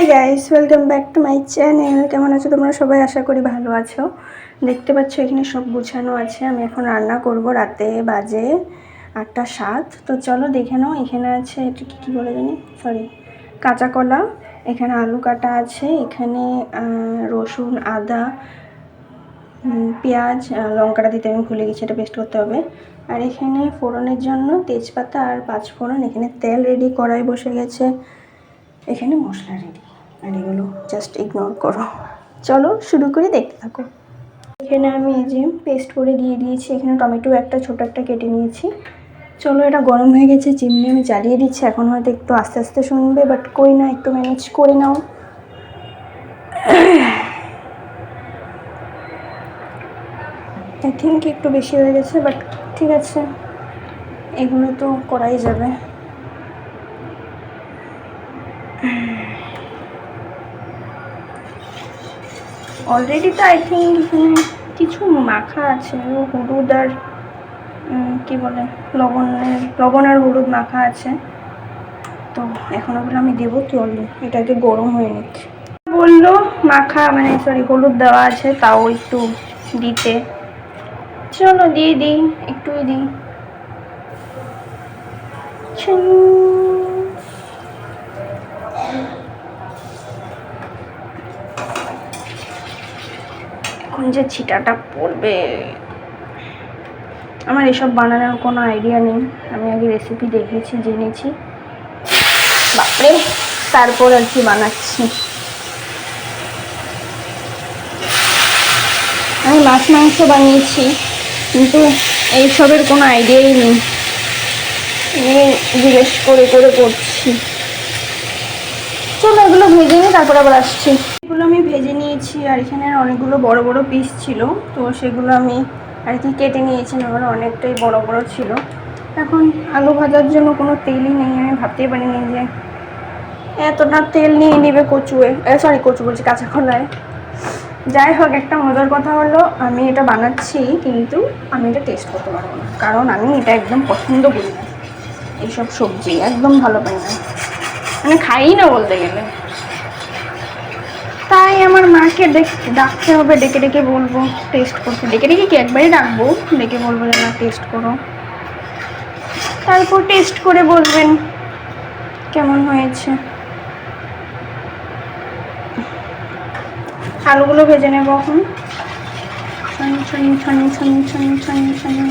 Hi guys welcome back to my channel কেমন আছো তোমরা? সবাই আশা করি ভালো আছো। দেখতে পাচ্ছ এখানে সব গুছানো আছে। আমি এখন রান্না করব রাতে বাজে আটটা সাত। তো চলো দেখে নাও, এখানে আছে এটা কী কী বলে জানি? সরি কাঁচা কলা, এখানে আলু কাটা আছে, এখানে রসুন, আদা পেঁয়াজ লঙ্কাটা দিতে আমি ভুলে গেছি, এটা পেস্ট করতে হবে। আর এখানে ফোড়নের জন্য তেজপাতা আর পাঁচ ফোড়ন এখানে তেল রেডি কড়াই বসে গেছে। এখানে মশলা রেডি আর এগুলো জাস্ট ইগনোর করো। চলো শুরু করে, দেখতে থাকো। এখানে আমি এই যে পেস্ট করে দিয়ে দিয়েছি। এখানে টমেটো একটা, ছোট একটা কেটে নিয়েছি। চলো, এটা গরম হয়ে গেছে, চিমনি আমি জ্বালিয়ে দিচ্ছি। এখন হয়তো একটু আস্তে আস্তে শুনবে বাট কই না, একটু ম্যানেজ করে নাও। আই থিঙ্ক একটু বেশি হয়ে গেছে বাট ঠিক আছে। এগুলো তো করাই যাবে। অলরেডি তো আই থিঙ্ক কিছু মাখা আছে, হলুদ আর কি বলে, লবণের, লবণ আর হলুদ মাখা আছে। তো এখন ওগুলো আমি দেবো চলো এটাকে গরম হয়ে নিচ্ছে বলল মাখা মানে সরি হলুদ দেওয়া আছে, তাও একটু দিতে। চলো দিয়ে দিই, একটুই দিই। ছুঁ। এখন যে ছিটাটা পড়বে। আমার এসব বানানোর কোনো আইডিয়া নেই। আমি আগে রেসিপি দেখেছি, জেনেছি। বাপরে, তারপর আর কি বানাচ্ছি? আমি মাছ, মাংস বানিয়েছি, কিন্তু এইসবের কোনো আইডিয়াই নেই। জিজ্ঞেস করে করে করছি। চলো এগুলো ভেজে নিই, তারপর আবার আসছি। এগুলো আমি ভেজে নিয়েছি আর এখানে অনেকগুলো বড় বড় পিস ছিল। তো সেগুলো আমি আর কি কেটে নিয়েছি আমার অনেকটাই বড় বড় ছিল। এখন আলু ভাজার জন্য কোনো তেলই নেই, আমি ভাবতেই পারিনি যে এতটা তেল নিয়ে নেবে কচুয়ে সরি কচু বলছি, কাঁচা খোলায়। যাই হোক, একটা মজার কথা হলো, আমি এটা বানাচ্ছি, কিন্তু আমি এটা টেস্ট করতে পারব না। কারণ আমি এটা একদম পছন্দ করি না। এইসব সবজি, একদম ভালো পাই না। মানে খাই না বলতে গেলে। তাই আমার মাকে ডাকতে হবে, ডেকে ডেকে বলব টেস্ট করতে। ডেকে ডেকে কি একবারই ডাকবো? ডেকে বলব যে না টেস্ট করো। তারপর টেস্ট করে বলবেন কেমন হয়েছে। আলুগুলো ভেজে নেব এখন। ছনি ছনি ছনি ছনি ছনি ছনি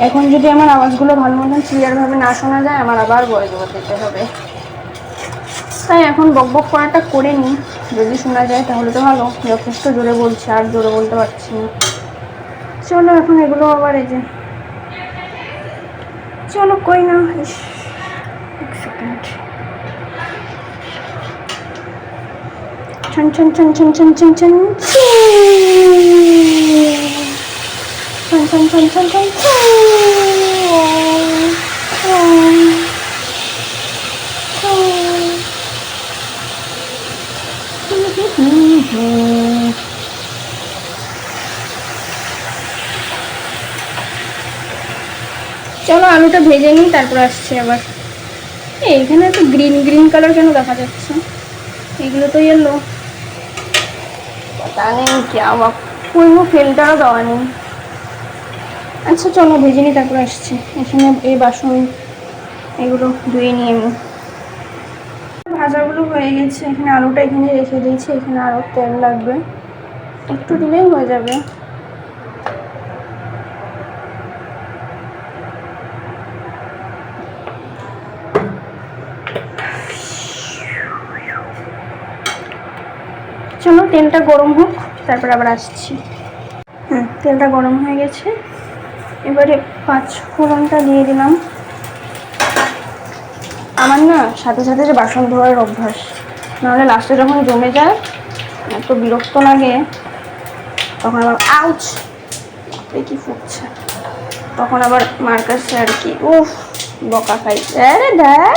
এখন যদি আমার আওয়াজগুলো ভালো মতন ক্লিয়ারভাবে না শোনা যায় আমার আবার ভয়েস ওভার দিতে হবে তাই এখন বক বক করাটা করে নিই যদি শোনা যায় তাহলে তো ভালো যথেষ্ট জোরে বলছি আর জোরে বলতে পারছি না চলো এখন এগুলো আবার এই যে চলো কই না এক ছন ছন ছন ছন ছন ছন ছন ছন ছন ছন ছন ছন চলো আলুটা ভেজে নিই তারপর আসছে আবার এই, এখানে তো গ্রিন গ্রিন কালার কেন দেখা যাচ্ছে এগুলো তো ইয়েলো पता नहीं क्या हुआ कोई वो ফিল্টারও দেওয়া নেই আচ্ছা চলো, ভেজে নিই তারপর আসছি। এখানে এই বাসন, এগুলো ধুয়ে নিয়ে আমি ভাজাগুলো হয়ে গেছে। এখানে আলুটা এখানে রেখে দিয়েছি। এখানে আরও তেল লাগবে। একটু দিলেই হয়ে যাবে। চলো, তেলটা গরম হোক, তারপর আবার আসছি। হ্যাঁ তেলটা গরম হয়ে গেছে। এবারে পাঁচ ফোড়নটা দিয়ে দিলাম। আমার না সাথে সাথে যে বাসন ধোয়ার অভ্যাস, নাহলে লাস্টে যখন জমে যায়, এত বিরক্ত লাগে, তখন আবার, আউচ কি ফুটছে? তখন আবার মার কাছে আর কি, উফ, বকা খাই আরে দেখ।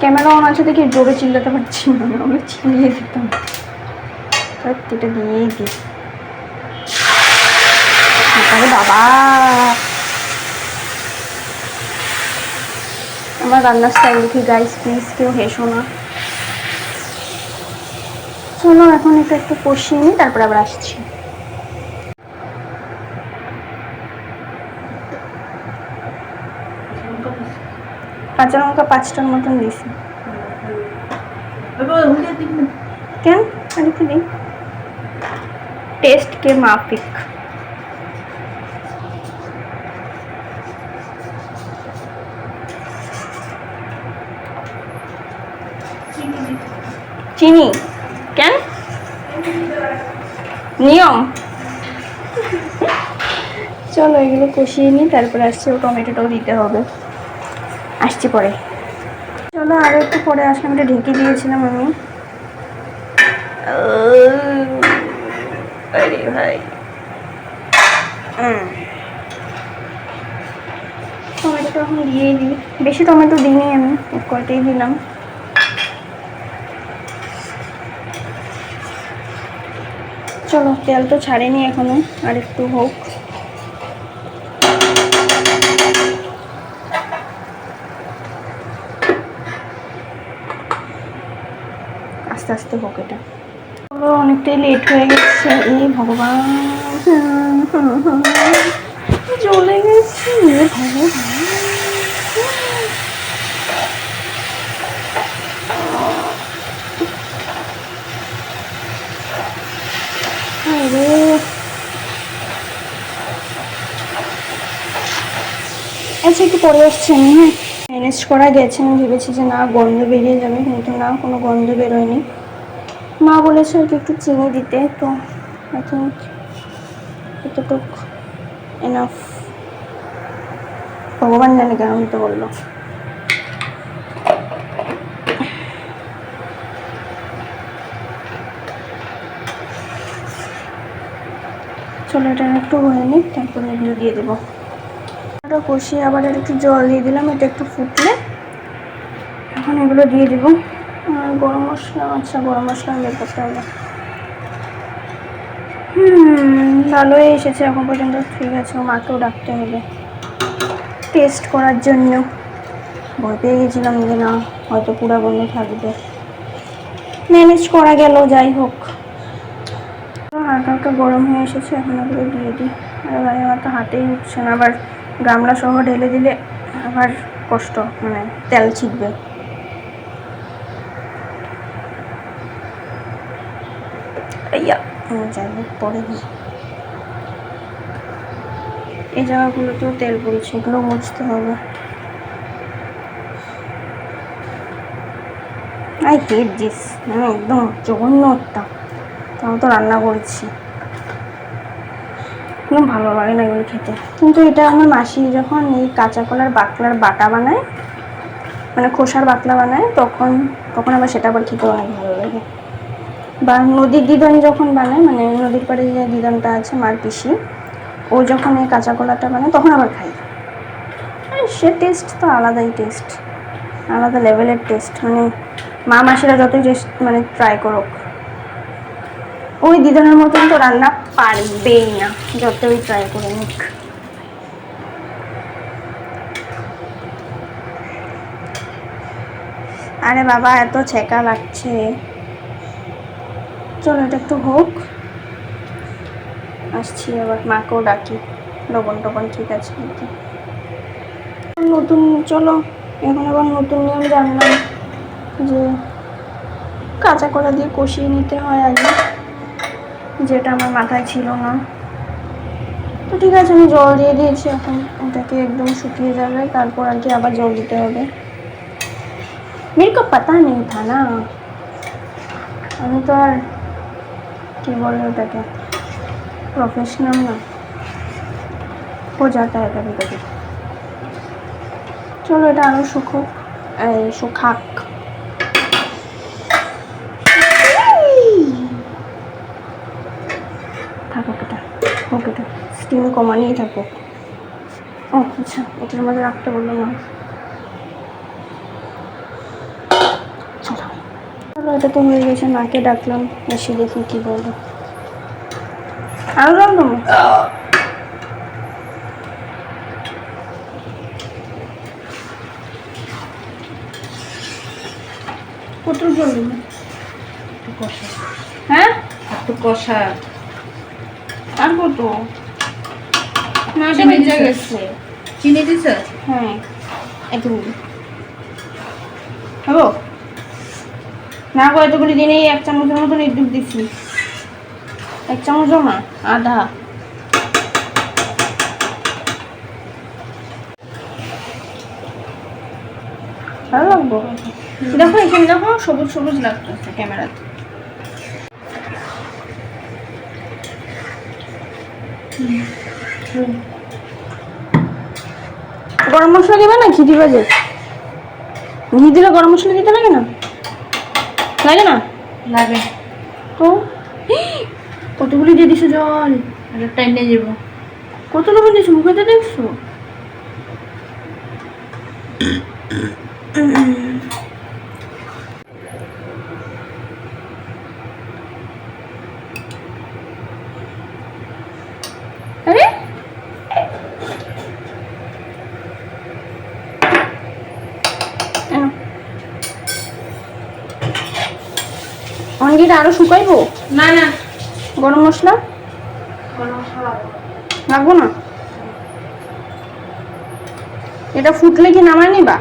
ক্যামেরা অন আছে দেখি, জোরে চিল্লাতে পারছি না আমি চিল্লিয়ে দিতাম। সত্যিটা দিয়েই দিই আরে বাবা। আমার রান্নার স্টাইল দেখি গাইস প্লিজ কেউ হেসো না। চলো এখন একটু একটু কষিয়ে নিই তারপর আবার আসছি। কাঁচা লঙ্কা পাঁচটার মতন দিছি কেন? আরেকটু দিই কে মাফিক। চিনি। কেন? নিয়ম। চলো, এগুলো কষিয়ে নিই, তারপরে আসছে ও টমেটোটাও দিতে হবে। আসছি পরে। চলো আরও একটু পরে আসলাম, এটা ঢেকে দিয়েছিলাম আমি। আরে ভাই হুম টমেটোটা এখন দিয়েই দিই। বেশি টমেটো দিইনি আমি কয়টাই দিলাম। চলো, তেল তো ছাড়েনি এখনও, আর একটু হোক। আস্তে আস্তে হোক এটা। অনেকটাই লেট হয়ে গেছে। এই ভগবান। চলে গেছি। এ ভগবান। আচ্ছা একটু পরে আসছি হ্যাঁ। ম্যানেজ করা গেছে, আমি ভেবেছি যে না, গন্ধ বেরিয়ে যাবে, কিন্তু না, কোনো গন্ধ বেরোয়নি। মা বলেছে আর কি একটু চিনি দিতে, তো আই থিঙ্ক এতটুক এনাফ ভগবান জানে কেন দিতে বলল। চলো এটা একটু হয়ে নিক, তারপরে এগুলো দিয়ে দেবো। ওটা কষিয়ে আবার একটু জল দিয়ে দিলাম, এটা একটু ফুটলে। এখন এগুলো দিয়ে দেবো। গরম মশলা? আচ্ছা গরম মশলা বের করতে হবে হুম, ভালোই এসেছে এখন পর্যন্ত। ঠিক আছে, মাকেও ডাকতে হবে। টেস্ট করার জন্য। ভয় পেয়ে গেছিলাম যে না, হয়তো পুরা বন্ধ থাকবে। ম্যানেজ করা গেল, যাই হোক। হালকা হালকা গরম হয়ে এসেছে, এখন ওগুলো দিয়ে দিই। আর ভাই, আমার তো হাতেই উঠছে না, আবার গামলা সহ ঢেলে দিলে আবার কষ্ট মানে তেল ছিটবে। পরে এই জায়গাগুলোতেও তেল পড়েছে, এগুলো মুছতে হবে। দিস মানে একদম জঘন্য তাও তো রান্না করেছি। একদম ভালো লাগে না এগুলো খেতে। কিন্তু এটা আমার মাসি যখন এই কাঁচা কলার বাকলার বাটা বানায় মানে খোসার বাকলা বানায়, তখন তখন আবার সেটা আবার খেতে অনেক ভালো লাগে। বা নদীর দিদন যখন বানায় মানে নদীর পাড়ে যে দিদনটা আছে, মার পিসি, ও যখন এই কাঁচা কলাটা বানায়, তখন আবার খাই সে টেস্ট তো আলাদাই টেস্ট আলাদা লেভেলের টেস্ট মানে মা মাসিরা যতই টেস্ট মানে ট্রাই করুক। ওই দিদনের মতন তো রান্না পারবেই না, যতই ট্রাই করে নিক। আরে বাবা, এত ছেঁকা লাগছে। চলো, এটা একটু হোক। আসছি আবার মাকেও ডাকি। লবণ টবণ ঠিক আছে নতুন, চলো, এখন আবার নতুন নিয়ম জানলাম যে কাঁচা কলা দিয়ে কষিয়ে নিতে হয় আগে, যেটা আমার মাথায় ছিল না। তো ঠিক আছে, আমি জল দিয়ে দিয়েছি, এখন ওটাকে একদম শুকিয়ে যাবে, তারপর আর কি আবার জল দিতে হবে। মেরে পাতা নেই থা না আমি তো আর কী বলে ওটাকে? প্রফেশনাল না? প্রজা তাড়াতাড়ি করে চলো এটা আরও সুখ সুখাক থাকুক এটা হোক এটা স্টিম কমানিয়েই থাকুক ও আচ্ছা এটার মধ্যে রাখতে বলল না। খাওয়াটা তো হয়ে গেছে মাকে ডাকলাম এসে দেখি কি বলব হ্যাঁ? একটু কষা। আর কত? হ্যাঁ একদম হ্যালো? না গো, এতগুলি দিনে এক চামচের মতন ইদ্যুৎ দিছি। এক চামচও না, আধা। ভালো লাগবো? দেখো, এখানে দেখো, সবুজ সবুজ লাগতেছে ক্যামেরাতে। গরম মশলা দিবে না, ঘি দিবে যে? ঘি দিলে গরম মশলা দিতে লাগে না? লাগে না? লাগে। তো? কতগুলি দিয়ে দিছো জল? আর টাইম নিয়ে যাব কত লবণ দিছো মুখে তো দেখছ আরে এনো। অনেক এটা আরও শুকাইবো? না না। গরম মশলা? লাগবো না? এটা ফুটলে কি নামায় নিবা?